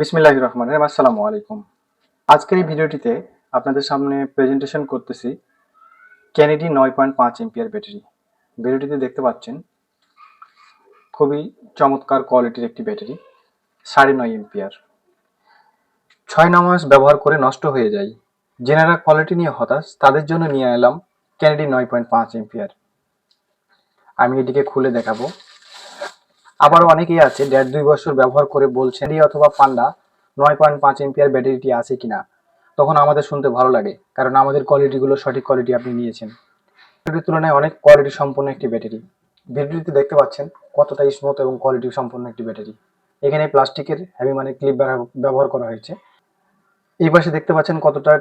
বিসমিল্লাহ রহমান রহিম, আসসালামু আলাইকুম। আজকের এই ভিডিওটিতে আপনাদের সামনে প্রেজেন্টেশন করতেছি ক্যানেডি নয় পয়েন্ট পাঁচ এমপিয়ার ব্যাটারি ভিডিওটিতে দেখতে পাচ্ছেন, খুবই চমৎকার কোয়ালিটির একটি ব্যাটারি সাড়ে নয় এমপিয়ার ছয় ন মাস ব্যবহার করে নষ্ট হয়ে যায়। যেনারা কোয়ালিটি নিয়ে হতাশ, তাদের জন্য নিয়ে এলাম ক্যানেডি নয় পয়েন্ট পাঁচ এমপিয়ার আমি এটিকে খুলে দেখাবো। আবার অনেকেই আছে, দেড় দুই বছর ব্যবহার করে বলছেন অথবা পান্ডা, নয় পয়েন্ট পাঁচ এমপিয়ার ব্যাটারিটি আছে কিনা? তখন আমাদের শুনতে ভালো লাগে, কারণ আমাদের কোয়ালিটিগুলো সঠিক কোয়ালিটি আপনি নিয়েছেন। ব্যাটারির তুলনায় অনেক কোয়ালিটি সম্পন্ন একটি ব্যাটারি। ভিডিওটিতে দেখতে পাচ্ছেন কতটা স্মুথ এবং কোয়ালিটি সম্পন্ন একটি ব্যাটারি। এখানে প্লাস্টিকের হেভি মানে ক্লিপ ব্যবহার করা হয়েছে। এই পাশে দেখতে পাচ্ছেন কতটা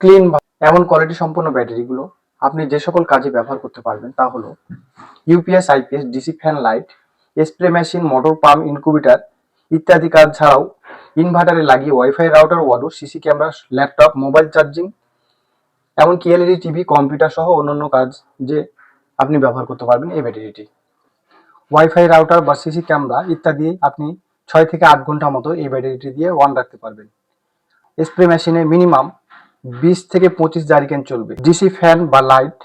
ক্লিন এমন কোয়ালিটি সম্পন্ন ব্যাটারিগুলো। আপনি যে সকল কাজে ব্যবহার করতে পারবেন তা হলো UPS IPS DC fan light spray machine motor pump incubator ইত্যাদি কাজ ছাড়াও ইনভার্টারে লাগিয়ে wifi router ওয়াডো CC camera laptop mobile charging এমনকি এলইডি টিভি কম্পিউটার সহ অন্যান্য কাজ যে আপনি ব্যবহার করতে পারবেন এই ব্যাটারিটি ওয়াইফাই রাউটার বা সিসি ক্যামেরা ইত্যাদি আপনি ছয় থেকে আট ঘণ্টা মতো এই ব্যাটারিটি দিয়ে অন রাখতে পারবেন। স্প্রে মেশিনে মিনিমাম বিশ থেকে পঁচিশ জারিকেন চলবে। ডিসি ফ্যান বা লাইট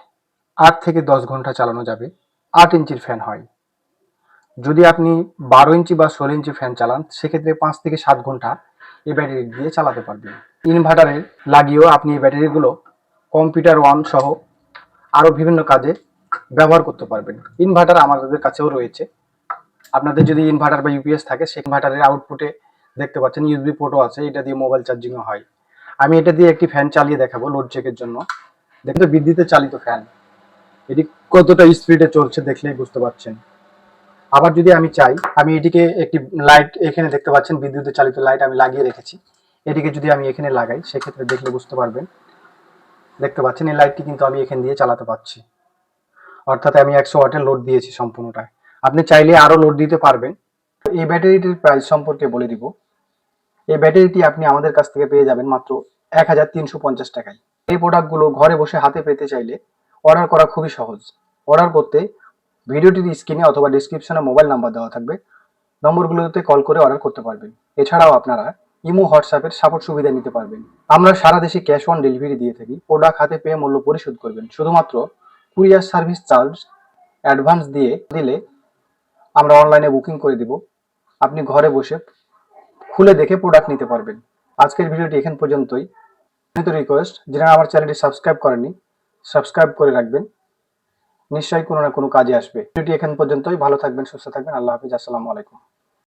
আট থেকে দশ ঘণ্টা চালানো যাবে। আট ইঞ্চির ফ্যান হয়। যদি আপনি বারো ইঞ্চি বা ষোলো ইঞ্চি ফ্যান চালান, সেক্ষেত্রে পাঁচ থেকে সাত ঘণ্টা এই ব্যাটারি দিয়ে চালাতে পারবেন। ইনভার্টারে লাগিয়েও আপনি এই ব্যাটারিগুলো কম্পিউটার ওয়ান সহ আরও বিভিন্ন কাজে ব্যবহার করতে পারবেন। ইনভার্টার আমাদের কাছেও রয়েছে। আপনাদের যদি ইনভার্টার বা ইউপিএস থাকে, সেই ইনভার্টারের আউটপুটে দেখতে পাচ্ছেন ইউএসবি পোর্টও আছে, এটা দিয়ে মোবাইল চার্জিংও হয়। আমি এটা দিয়ে একটি ফ্যান চালিয়ে দেখাবো লোড চেকের জন্য। দেখতে বিদ্যুতে চালিত ফ্যান এটি কতটা স্পিডে চলছে দেখলেই বুঝতে পারছেন। আবার যদি আমি চাই, আমি এটিকে একটি লাইট এখানে দেখতে পাচ্ছেন, বিদ্যুতের চালিত লাইট আমি লাগিয়ে রেখেছি। এটিকে যদি আমি এখানে লাগাই, সেক্ষেত্রে দেখলে বুঝতে পারবেন, দেখতে পাচ্ছেন এই লাইটটি কিন্তু আমি এখান দিয়ে চালাতে পারছি। অর্থাৎ আমি একশো ওয়াটের লোড দিয়েছি সম্পূর্ণটায়। আপনি চাইলে আরও লোড দিতে পারবেন। এই ব্যাটারিটির প্রাইস সম্পর্কে বলে দিব। এই ব্যাটারিটি আপনি আমাদের কাছ থেকে পেয়ে যাবেন মাত্র এক হাজার তিনশো পঞ্চাশ টাকায়। এই প্রোডাক্টগুলো ঘরে বসে হাতে পেতে চাইলে অর্ডার করা খুবই সহজ। অর্ডার করতে ভিডিওটির স্ক্রিনে অথবা ডিসক্রিপশনে মোবাইল নাম্বার দেওয়া থাকবে। নম্বরগুলোতে কল করে অর্ডার করতে পারবেন। এছাড়াও আপনারা ইমো হোয়াটসঅ্যাপের সাপোর্ট সুবিধা নিতে পারবেন। আমরা সারা দেশে ক্যাশ অন ডেলিভারি দিয়ে থাকি। প্রোডাক্ট হাতে পেয়ে মূল্য পরিশোধ করবেন। শুধুমাত্র কুরিয়ার সার্ভিস চার্জ অ্যাডভান্স দিয়ে দিলে আমরা অনলাইনে বুকিং করে দিব। আপনি ঘরে বসে খুলে দেখে প্রোডাক্ট নিতে পারবেন। আজকের ভিডিওটি এখান পর্যন্তই। তো রিকোয়েস্ট যারা আমার চ্যানেলটি সাবস্ক্রাইব করেনি সাবস্ক্রাইব করে রাখবেন। নিশ্চয়ই কোনো না কোনো কাজে আসবে। ভিডিওটি এখান পর্যন্তই। ভালো থাকবেন, সুস্থ থাকবেন। আল্লাহ হাফিজ। আসসালামু আলাইকুম।